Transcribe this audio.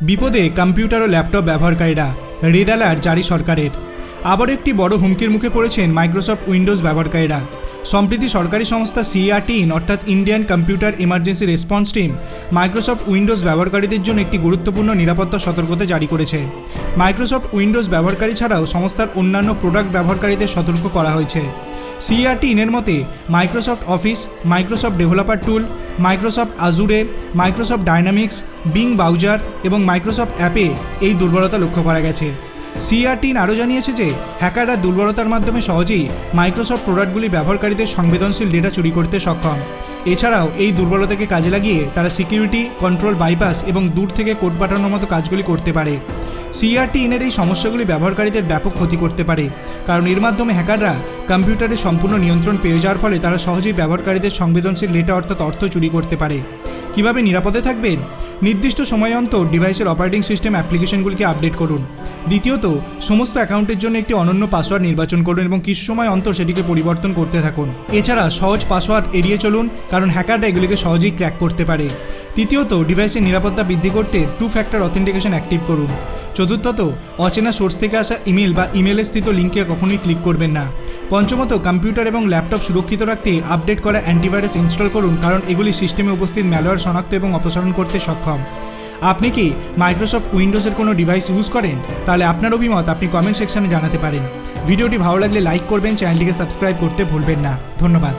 বিপদে কম্পিউটার ও ল্যাপটপ ব্যবহারকারীরা রেড অ্যালার্ট জারি সরকারের। আবারও একটি বড় হুমকির মুখে পড়েছেন মাইক্রোসফট উইন্ডোজ ব্যবহারকারীরা। সম্প্রতি সরকারি সংস্থা সিআরটিইন অর্থাৎ Indian computer emergency response team Microsoft Windows ব্যবহারকারীদের জন্য একটি গুরুত্বপূর্ণ নিরাপত্তা সতর্কতা জারি করেছে। মাইক্রোসফট উইন্ডোজ ব্যবহারকারী ছাড়াও সংস্থার অন্যান্য প্রোডাক্ট ব্যবহারকারীদের সতর্ক করা হয়েছে। সিআরটি ইনের মতে Microsoft Office Microsoft developer tool Microsoft Azure Microsoft Dynamics Bing browser এবং মাইক্রোসফট অ্যাপে এই দুর্বলতা লক্ষ্য করা গেছে। সিআরটিন আরও জানিয়েছে যে, হ্যাকাররা দুর্বলতার মাধ্যমে সহজেই মাইক্রোসফট প্রোডাক্টগুলি ব্যবহারকারীদের সংবেদনশীল ডেটা চুরি করতে সক্ষম। এছাড়াও এই দুর্বলতাকে কাজে লাগিয়ে তারা সিকিউরিটি, কন্ট্রোল বাইপাস এবং দূর থেকে কোড পাঠানোর মতো কাজগুলি করতে পারে। সিআরটি ইনের এই সমস্যাগুলি ব্যবহারকারীদের ব্যাপক ক্ষতি করতে পারে। কারণ এর মাধ্যমে হ্যাকাররা কম্পিউটারের সম্পূর্ণ নিয়ন্ত্রণ পেয়ে যাওয়ার ফলে তারা সহজেই ব্যবহারকারীদের সংবেদনশীল ডেটা অর্থাৎ অর্থ চুরি করতে পারে। কীভাবে নিরাপদে থাকবেন নির্দিষ্ট সময় অন্তর ডিভাইসের অপারেটিং সিস্টেম অ্যাপ্লিকেশনগুলিকে আপডেট করুন। দ্বিতীয়ত, সমস্ত অ্যাকাউন্টের জন্য একটি অনন্য পাসওয়ার্ড নির্বাচন করুন এবং কিছু সময় অন্তর সেটিকে পরিবর্তন করতে থাকুন। এছাড়া সহজ পাসওয়ার্ড এড়িয়ে চলুন, কারণ হ্যাকাররা এগুলিকে সহজেই ক্র্যাক করতে পারে। তৃতীয়ত, ডিভাইসের নিরাপত্তা বৃদ্ধি করতে টু ফ্যাক্টর অথেন্টিকেশন অ্যাক্টিভ করুন। চতুর্থত, অচেনা সোর্স থেকে আসা ইমেল বা ইমেলে স্থিত লিঙ্কে কখনোই ক্লিক করবেন না। পঞ্চমত কম্পিউটার এবং ল্যাপটপ সুরক্ষিত রাখতে আপডেট করা অ্যান্টিভাইরাস ইনস্টল করুন, কারণ এগুলি সিস্টেমে উপস্থিত ম্যালওয়্যার শনাক্ত এবং অপসারণ করতে সক্ষম। আপনি কি মাইক্রোসফট উইন্ডোজের কোনো ডিভাইস ইউজ করেন? তাহলে আপনার অভিমত আপনি কমেন্ট সেকশনে জানাতে পারেন। ভিডিওটি ভালো লাগলে লাইক করবেন চ্যানেলটিকে সাবস্ক্রাইব করতে ভুলবেন না। ধন্যবাদ।